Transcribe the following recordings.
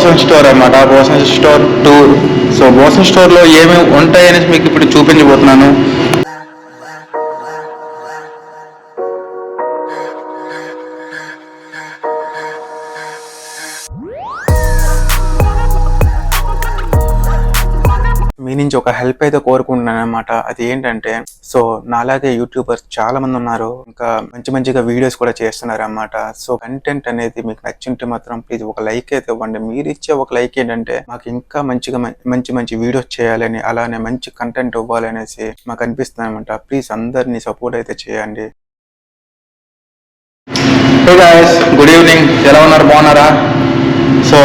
Boson store అనమాట bosun store tour so bosun స్టోర్లో ఏమేమి ఉంటాయనేసి మీకు ఇప్పుడు చూపించబోతున్నాను. ఒక హెల్ప్ అయితే కోరుకుంటున్నాను అనమాట అది ఏంటంటే సో నాలాగే యూట్యూబర్స్ చాలా మంది ఉన్నారు. ఇంకా మంచి మంచిగా వీడియోస్ కూడా చేస్తున్నారు అన్నమాట సో కంటెంట్ అనేది మీకు నచ్చింటే మాత్రం ప్లీజ్ ఒక లైక్ అయితే ఇవ్వండి. మీరు ఇచ్చే ఒక లైక్ ఏంటంటే మాకు ఇంకా మంచిగా మంచి మంచి వీడియోస్ చేయాలని అలానే మంచి కంటెంట్ ఇవ్వాలనేసి మాకు అనిపిస్తుంది అనమాట ప్లీజ్ అందరినీ సపోర్ట్ అయితే చేయండి. గుడ్ ఈవినింగ్ ఎలా ఉన్నారు? బాగున్నారా? సో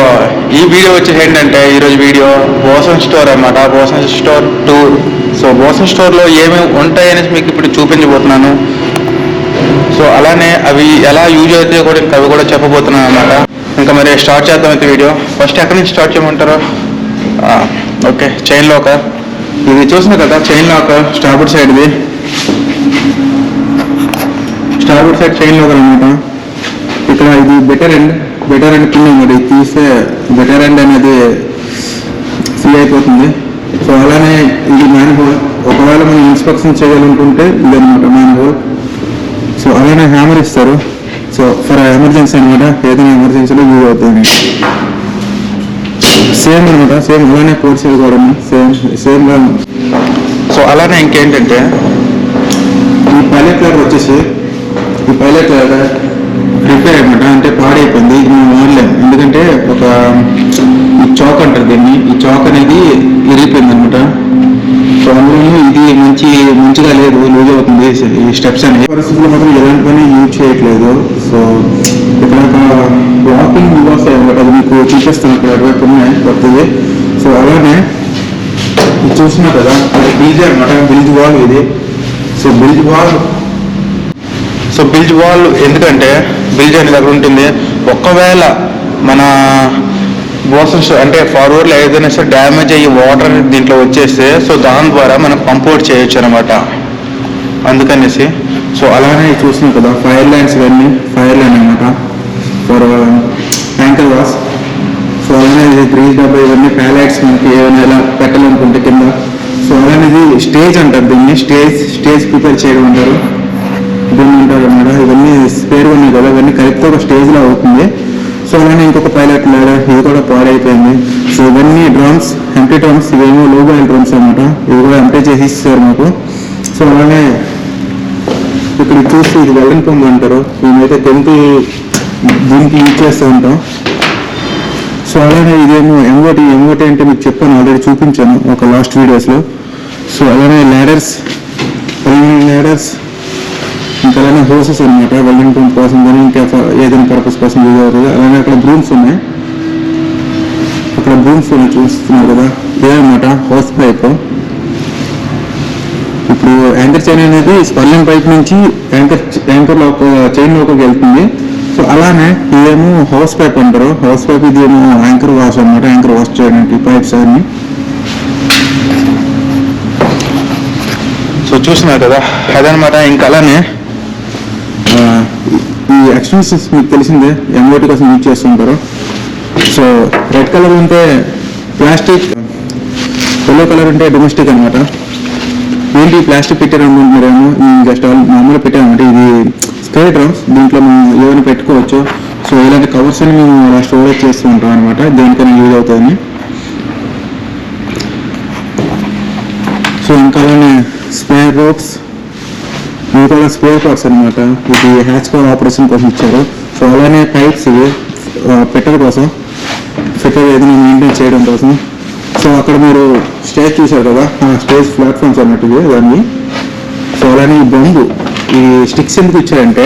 ఈ వీడియో వచ్చేసి ఏంటంటే ఈరోజు వీడియో బోసన్ స్టోర్ అనమాట bosun store tour so bosun స్టోర్లో ఏమేమి ఉంటాయనేసి మీకు ఇప్పుడు చూపించబోతున్నాను. సో అలానే అవి ఎలా యూజ్ అవుతాయో కూడా ఇంకా అవి కూడా చెప్పబోతున్నాను అనమాట ఇంకా మరి స్టార్ట్ చేద్దాం అయితే వీడియో. ఫస్ట్ ఎక్కడి నుంచి స్టార్ట్ చేయమంటారు? Okay chain locker. ఇది చూసిన కదా చైన్ లాకర్ స్టార్బుడ్ సైడ్ది. స్టార్బుడ్ సైడ్ చైన్ లాకర్ అనమాట ఇక్కడ ఇది బెటర్ అండ్ బెటర్ అనుకున్నాం మరి తీస్తే బెటర్ అండ్ అనేది ఫిల్ అయిపోతుంది. సో అలానే ఇది మ్యాన్హోల్ ఒకవేళ మనం ఇన్స్పెక్షన్ చేయాలనుకుంటే ఇది అనమాట మ్యాన్ హోల్ సో అలానే హ్యామర్ ఇస్తారు. సో ఫర్ ఎమర్జెన్సీ అనమాట. ఏదైనా ఎమర్జెన్సీలో యూజ్ అవుతుంది సేమ్ అనమాట. సేమ్ అలానే కోర్స్ కూడా సేమ్ సేమ్ సో అలానే ఇంకేంటంటే ఈ పైలట్ లెటర్ వచ్చేసి ఈ పైలట్ లెటర్ రిపేర్ అనమాట అంటే పాడైపోయింది. ఇది మేము వాడలేము ఎందుకంటే ఒక ఈ చాక్ అంటారు దీన్ని. ఈ చాక్ అనేది ఇరిగిపోయింది అనమాట సో అందులో ఇది మంచి మంచిగా లేదు లూజ్ అవుతుంది. ఈ స్టెప్స్ అనేవి. పరిస్థితుల్లో మాత్రం ఎలాంటి పని యూజ్ చేయట్లేదు. సో ఇక్కడ ఒక వాకింగ్ వివాస్ అనమాట అది మీకు చూపిస్తాను అక్కడ అటువైపు ఉన్నాయి. కొత్తది. సో అలానే చూస్తున్నారు కదా. కదా బ్రిడ్జ్ అనమాట బ్రిడ్జ్ వాల్ ఇది. So bridge wall so bilge wall ఎందుకంటే బిల్జ్ అనేది అక్కడ ఉంటుంది. ఒకవేళ మన బోసన్స్ అంటే ఫార్వర్డ్లో ఏదైనా సరే డ్యామేజ్ అయ్యి వాటర్ అనేది దీంట్లో వచ్చేస్తే సో దాని ద్వారా మనం పంప్ అవుట్ చేయొచ్చు అనమాట అందుకనేసి సో అలానే చూసినాం కదా ఫైర్ లైన్స్ ఇవన్నీ ఫైర్ లైన్ అనమాట ఫర్ ట్యాంకర్ వాస్ సో అలానే ఇది గ్రీస్ డబ్బా ఇవన్నీ ప్యాలెట్స్ మనకి ఏమైనా ఎలా పెట్టాలనుకుంటే కింద. సో అలానే ఇది స్టేజ్ అంటారు దీన్ని. స్టేజ్ స్టేజ్ ప్రిపేర్ చేయడం అంటారు. దీన్ని ఉంటారు అనమాట ఇవన్నీ స్పేర్ ఉన్నాయి కదా ఇవన్నీ కలిపితే ఒక స్టేజ్లో అవుతుంది. సో అలానే ఇంకొక పైలట్ లాడర్ ఇది కూడా పాడైపోయింది. సో ఇవన్నీ డ్రమ్స్ ఎంటీ డ్రమ్స్ ఇవేమో లోగో డ్రమ్స్ అనమాట ఇవి కూడా ఎంటీ చేసి ఇస్తారు మాకు. సో అలానే ఇక్కడ చూసి ఇది వెళ్ళని పంప్ అంటారు. మేమైతే టెంపుల్ దీనికి యూజ్ చేస్తూ ఉంటాం. సో అలానే ఇదేమో ఎంఓటి ఎంఓటి అంటే మీకు చెప్పాను ఆల్రెడీ చూపించాను ఒక లాస్ట్ వీడియోస్లో సో అలానే ల్యాడర్స్ ల్యాడర్స్ ఇంకా అలానే హోసెస్ అనమాట వెల్డింగ్ పంప్ కోసం కానీ ఇంకా ఏదైనా పర్పస్ కోసం యూజ్ అవుతుంది అలానే అక్కడ బ్రూమ్స్ ఉన్నాయి. అక్కడ బ్రూమ్స్ ఉన్నాయి చూస్తున్నారు కదా. ఇదనమాట హోస్ పైప్. ఇప్పుడు యాంకర్ చైన్ అనేది స్పర్లింగ్ పైప్ నుంచి యాంకర్ యాంకర్లో చైన్లోకి వెళ్తుంది. సో అలానే ఇదేమో హౌస్ పైప్ అంటారు. హౌస్ పైప్ ఇదేమో యాంకర్ వాష్ అనమాట యాంకర్ వాష్ చేయడానికి పైప్స్ అన్ని. సో చూస్తున్నారు కదా అదనమాట. ఇంకా అలానే ఈ ఎక్స్టెన్షన్స్ మీకు తెలిసిందే ఎంఓటి కోసం యూజ్ చేస్తుంటారు. సో రెడ్ కలర్ ఉంటే ప్లాస్టిక్ ఎల్లో కలర్ ఉంటే డొమెస్టిక్ అనమాట ఏంటి ప్లాస్టిక్ పెట్టారు అనుకుంటున్నారేమో? జస్ట్ మామూలు పెట్టామంటే ఇది స్ప్రే డ్రమ్స్ దీంట్లో మనం ఏమైనా పెట్టుకోవచ్చు. సో ఇలాంటి కవర్స్ అని మేము అలా స్టోరేజ్ చేస్తూ ఉంటాం అనమాట దేనికైనా యూజ్ అవుతుంది సో ఇంకా అలానే స్పేర్ రోప్స్ ఇవి కూడా స్పేర్ పార్ట్స్ అనమాట ఇది హ్యాచ్ కవర్ ఆపరేషన్ కోసం ఇచ్చారు. సో అలానే పైప్స్ ఇవి పెట్టర్ కోసం. ఫిట్టర్ ఏదైనా మెయింటైన్ చేయడం కోసం. సో అక్కడ మీరు స్టేజ్ చూశారు కదా? ఆ స్టేజ్ ప్లాట్ఫామ్స్ అన్నట్టు ఇవి దాన్ని సో అలానే ఈ బొంగు ఈ స్టిక్స్ ఎందుకు ఇచ్చారంటే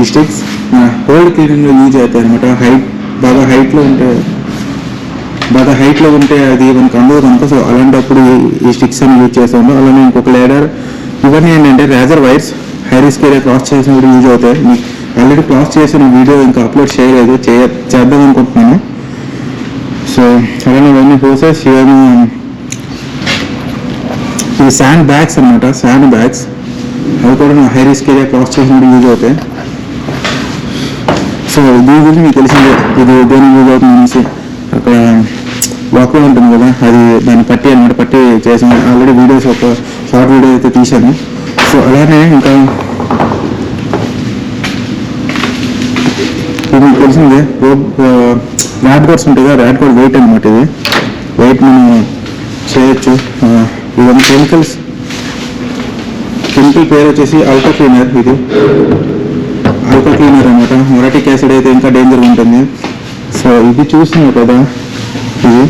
ఈ స్టిక్స్ హోల్డ్ క్లీనింగ్లో యూజ్ అవుతాయి అనమాట హైట్ బాగా హైట్లో ఉంటే బాగా హైట్లో ఉంటే అది మనకు అందదు కనుక సో అలాంటప్పుడు ఈ- ఈ స్టిక్స్ అని యూజ్ చేస్తాము. అలానే ఇంకొక లేడర్ ఇవన్నీ ఏంటంటే razor wires high risk area cross చేసినప్పుడు యూజ్ అవుతాయి. మీకు ఆల్రెడీ క్రాస్ చేసిన వీడియో ఇంకా అప్లోడ్ చేయలేదు చేయ చేద్దాం అనుకుంటున్నాను. సో అలానే ఇవన్నీ హోసెస్ ఇవన్నీ ఇవి శాండ్ బ్యాగ్స్ అనమాట శాండ్ బ్యాగ్స్ అవి కూడా హై రిస్క్ ఏరియా క్రాస్ చేసినప్పుడు యూజ్ అవుతాయి. సో దీని గురించి మీకు తెలిసిందే ఇది దేని యూజ్ అవుతుంది అనేసి. అక్కడ వాక్లో ఉంటుంది కదా అది దాన్ని పట్టి అనమాట పట్టి చేసాను. ఆల్రెడీ వీడియోస్ ఒక షార్ట్ వీడియో అయితే తీశాను. సో అలానే ఇంకా మీకు తెలిసిందే ర్యాడ్ కార్డ్స్ ఉంటాయి కదా ర్యాడ్ కార్డ్ వెయిట్ అనమాట ఇది. వెయిట్ మనం చేయొచ్చు. ఇవన్నీ కెమికల్స్. కెమికల్ పేరు వచ్చేసి అల్ట్రా క్లీనర్ ఇది. అల్ట్రా క్లీనర్ అనమాట మొరటిక్ యాసిడ్ అయితే ఇంకా డేంజర్ ఉంటుంది. సో ఇది చూస్తున్నావు కదా ఇది.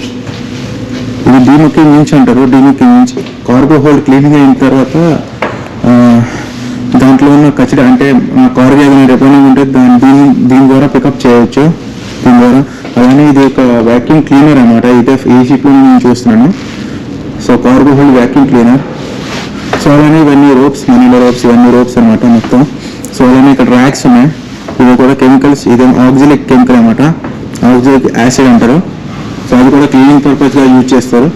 ఇది డీముక్కి మించి అంటారు డీముక్కి మించి కార్గో హోల్డ్ క్లీనింగ్ అయిన తర్వాత దాంట్లో ఉన్న కచడి అంటే కార్గో ఏదైనా రిపోనింగ్ ఉంటే దాని దీని దీని ద్వారా పికప్ చేయవచ్చు దీని ద్వారా అలానే ఇది ఒక వ్యాక్యూమ్ క్లీనర్ అనమాట ఇదే ఈ షిప్లో నేను చూస్తున్నాను. So cargo hold vacuum cleaner so అలానే ఇవన్నీ రోప్స్ మనీలో రోప్స్ ఇవన్నీ రోప్స్ అనమాట మొత్తం. సో అలానే ఇక్కడ ర్యాక్స్ ఉన్నాయి. ఇవి కూడా కెమికల్స్ ఇదేమో ఆక్సిలిక్ కెమికల్ అనమాట ఆక్సిలిక్ యాసిడ్ అంటారు. సో అది కూడా క్లీనింగ్ పర్పస్గా యూజ్ చేస్తారు.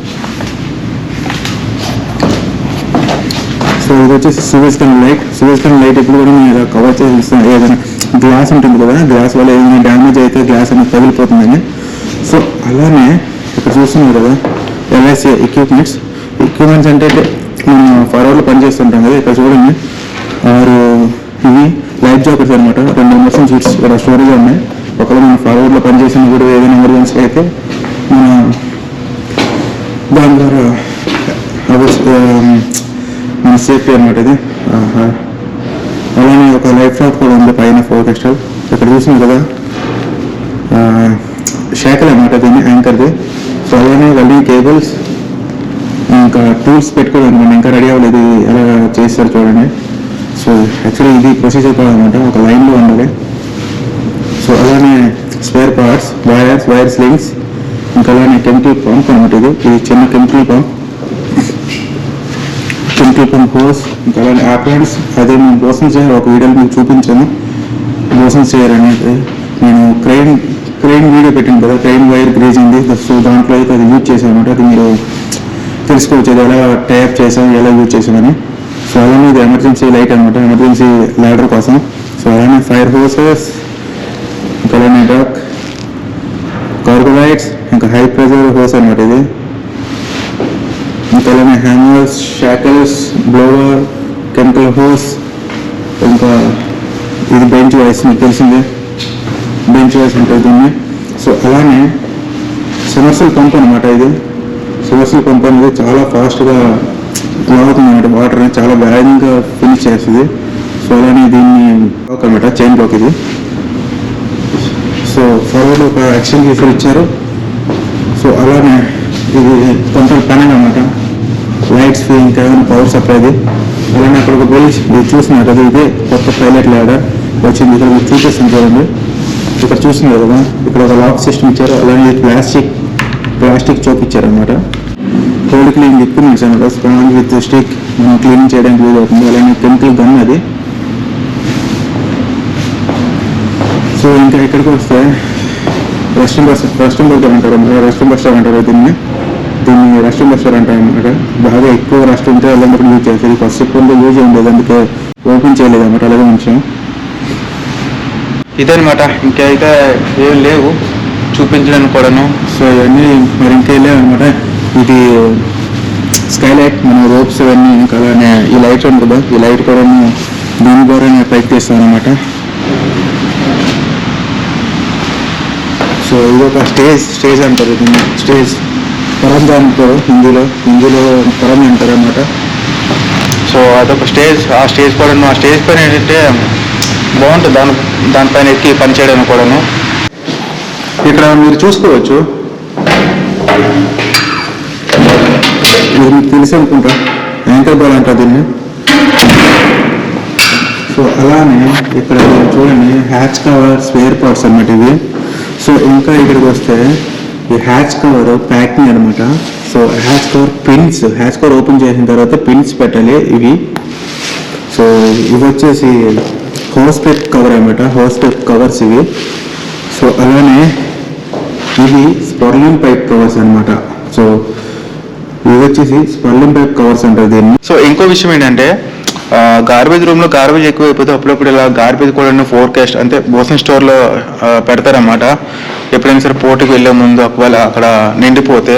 సో ఇది వచ్చేసి సూవేజ్ కన్ లైట్ సూవేజ్ కన్ లైట్ ఎప్పుడు కూడా మేము ఇలా కవర్ చేసి ఇస్తాం ఏదైనా గ్లాస్ ఉంటుంది కదా గ్లాస్ వల్ల ఏదైనా డ్యామేజ్ అయితే గ్లాస్ అనేది పగిలిపోతుందని సో అలానే ఇక్కడ చూస్తున్నారు కదా ఎల్ఐసి ఎక్విప్మెంట్స్ ఎక్విప్మెంట్స్ అంటే మనం ఫార్వర్డ్లో పనిచేస్తుంటాం కదా ఇక్కడ చూడండి. ఆరు ఇవి లైఫ్ జాకెట్స్ అనమాట రెండు ఎమర్జెన్సీ సీట్స్ ఇక్కడ స్టోరేజ్ ఉన్నాయి. ఒకవేళ మనం ఫార్వర్డ్లో పనిచేసిన కూడా ఏదైనా ఎమర్జెన్సీ అయితే మన దాని ద్వారా మన సేఫ్టీ అనమాట ఇది. అలానే ఒక లైఫ్ ఫ్లాట్ కూడా ఉంది పైన ఫోర్ క్రిస్టల్. ఇక్కడ చూసినాం కదా? షేకల్ అనమాట దీన్ని యాంకర్ది సో అలానే వెల్డింగ్ కేబుల్స్ ఇంకా టూల్స్ పెట్టుకోవడానికి ఇంకా రెడీ అవ్వలేదు ఎలా చేస్తారు చూడండి. సో యాక్చువల్లీ ఇది ప్రొసీజర్ కాదనమాట ఒక లైన్లో ఉండాలి. సో అలానే spare parts wires wire slings ఇంకా అలానే కెమికల్ పంప్ అనమాట ఇది. ఇది చిన్న chemical pump temple pump hose ఇంకా అలానే యాప్లెంట్స్ అదే నేను మోసం చేయాలి ఒక వీడియోలో మీకు చూపించాను. మోసం చేయాలనేది నేను క్రెయిన్ క్రెయిన్ వీడియో పెట్టాను కదా క్రెయిన్ వైర్ గ్రేజింగ్ది సో దాంట్లో అయితే అది యూజ్ చేశాను అనమాట. అది మీరు తెలుసుకోవచ్చు అది ఎలా టైప్ చేసాం ఎలా యూజ్ చేసామని సో అలానే ఇది ఎమర్జెన్సీ లైట్ అనమాట ఎమర్జెన్సీ ల్యాడర్ కోసం. సో అలానే ఫైర్ హోసెస్ ఇంకా అలానే డాక్ కార్గో లైట్స్ ఇంకా హై ప్రెజర్ హోస్ అనమాట ఇది. తెలంగాణ అలానే hammers shackles blower chemical hose ఇంకా ఇది బెంచ్ వైస్ మీకు తెలిసిందే. బెంచ్ వైస్ ఉంటుంది దీన్ని. సో అలానే సమర్సల్ పంప్ అనమాట ఇది. సమర్సల్ పంప్ అనేది చాలా ఫాస్ట్గా లాగుతుంది అనమాట వాటర్ చాలా వేగంగా ఫినిష్ చేస్తుంది. సో అలానే దీన్ని బ్లాక్ అనమాట చైన్ బ్లాక్ ఇది. సో ఫార్వర్డ్ ఒక యాక్షన్ చేసి ఇచ్చారు. సో అలానే ఇది కొంచెం పని అనమాట లైట్స్ ఇంకా ఏమైనా పవర్ సప్లైది అలానే అక్కడ ఒక పోలీస్ ఇది చూస్తున్నారు కదా ఇది కొత్త పైలట్ ల్యాడర్ వచ్చింది. ఇక్కడ మీరు చూపిస్తుంది చూడండి. ఇక్కడ చూస్తున్నారు కదా ఇక్కడ ఒక లాక్ సిస్టమ్ ఇచ్చారు. అలానే ప్లాస్టిక్ ప్లాస్టిక్ చోక్ ఇచ్చారనమాట కోల్డ్ క్లీన్ ఎక్విప్మెంట్స్ అనమాట స్పాంజ్ విత్ స్టిక్ మనం క్లీన్ చేయడానికి వీలు అవుతుంది. అలానే కెమికల్ గన్ అది. సో ఇంకా ఇక్కడికి వస్తే రెస్టారెంట్ బస్ రెస్టారెంట్ బస్టర్ అంటారు రెస్టారెంట్ బస్టర్ అంటారు దీన్ని. దీన్ని రెస్టారెంట్ బస్టర్ అనమాట బాగా ఎక్కువ రష్ ఉంటే అలాంటప్పుడు యూజ్ చేస్తారు ఫస్ట్ ఎక్కువ యూజ్ ఉండేది అందుకే ఓపెన్ చేయలేదు అనమాట అలాగే ఉంచాం. ఇదనమాట. ఇంకైతే ఏం లేవు. చూపించడానికి కూడాను. సో ఇవన్నీ మరి ఇంకేం లేవు అనమాట ఇది స్కై లైట్ మన రోప్స్ ఇవన్నీ ఇంకా అలానే ఈ లైట్ ఉంది కదా. ఈ లైట్ కూడా దీని ద్వారా నేను పైకి తీస్తాను అనమాట సో ఇది ఒక స్టేజ్ స్టేజ్ అంటారు స్టేజ్. పరంజా అంటారు హిందీలో హిందీలో పరం అంటారు అనమాట సో అదొక స్టేజ్ ఆ స్టేజ్ కూడా ఆ స్టేజ్ పైన ఏంటంటే బాగుంటుంది. దాని దానిపైన ఎక్కి పని చేయడానికి కూడాను. ఇక్కడ మీరు చూసుకోవచ్చు. ఇది మీకు తెలుసు అనుకుంటా. యాంకర్ బాల్ అంటారు దీన్ని. సో అలానే ఇక్కడ చూడండి హ్యాచ్ కవర్ స్పేర్ పార్ట్స్ అన్నమాట ఇవి. సో ఇంకా ఇక్కడికి వస్తే ఈ హ్యాచ్ కవర్ ప్యాకింగ్ అనమాట. So hatch cover pins hatch cover open చేసిన తర్వాత పిన్స్ పెట్టాలి. ఇవి. సో ఇవి వచ్చేసి హోస్ పెప్ కవర్ అనమాట. హోస్ పెప్ కవర్స్ ఇవి. సో అలానే ఇవి స్పర్లిన్ పైప్ కవర్స్ అన్నమాట సో ఇవి వచ్చేసి స్పర్లిన్ పైప్ కవర్స్ అంటారు దీన్ని. సో ఇంకో విషయం ఏంటంటే గార్బేజ్ రూమ్లో గార్బేజ్ ఎక్కువ అయిపోతే అప్పుడప్పుడు ఇలా గార్బేజ్ కూడా ఫోర్కాస్ట్ అంటే బోసన్ స్టోర్లో పెడతారన్నమాట. ఎప్పుడైనా సరే పోర్టుకు వెళ్ళే ముందు ఒకవేళ అక్కడ నిండిపోతే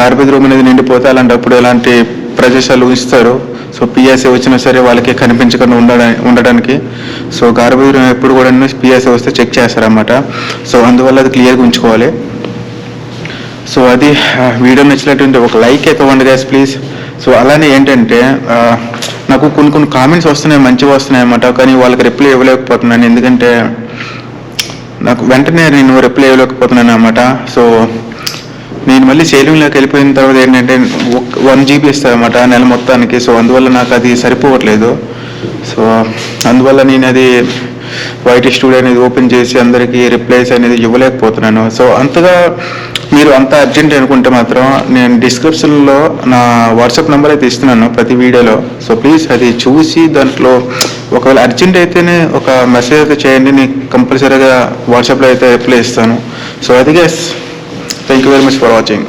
గార్బేజ్ రూమ్ అనేది నిండిపోతే అలాంటప్పుడు ఎలాంటి ప్రదేశాలు ఇస్తారు సో పిఎస్ఏ వచ్చినా సరే వాళ్ళకి కనిపించకుండా ఉండ ఉండడానికి. సో గార్బేజ్ రూమ్ ఎప్పుడు కూడా పిఎస్ఏ వస్తే చెక్ చేస్తారన్నమాట. సో అందువల్ల అది క్లియర్గా ఉంచుకోవాలి. సో అది వీడియో నచ్చినటువంటి ఒక లైక్ అయితే ఇవ్వండి ప్లీజ్ సో అలానే ఏంటంటే నాకు కొన్ని కొన్ని కామెంట్స్ వస్తున్నాయి మంచిగా వస్తున్నాయి అన్నమాట. కానీ వాళ్ళకి రిప్లై ఇవ్వలేకపోతున్నాను. ఎందుకంటే నాకు వెంటనే నేను రిప్లై ఇవ్వలేకపోతున్నాను అనమాట సో నేను మళ్ళీ సేలింగ్లోకి వెళ్ళిపోయిన తర్వాత ఏంటంటే వన్ జీబీ ఇస్తాను అనమాట నెల మొత్తానికి. సో అందువల్ల నాకు అది సరిపోవట్లేదు. సో అందువల్ల నేను అది వైట్ స్టూడియో అనేది ఓపెన్ చేసి అందరికీ రిప్లైస్ అనేది ఇవ్వలేకపోతున్నాను. సో అంతగా మీరు అంత అర్జెంట్ అనుకుంటే మాత్రం నేను డిస్క్రిప్షన్లో నా వాట్సాప్ నెంబర్ అయితే ఇస్తున్నాను ప్రతి వీడియోలో. సో ప్లీజ్ అది చూసి దాంట్లో ఒకవేళ అర్జెంట్ అయితేనే ఒక మెసేజ్ అయితే చేయండి. నేను కంపల్సరీగా వాట్సాప్లో అయితే రిప్లై ఇస్తాను. సో అది guess thank you very much for watching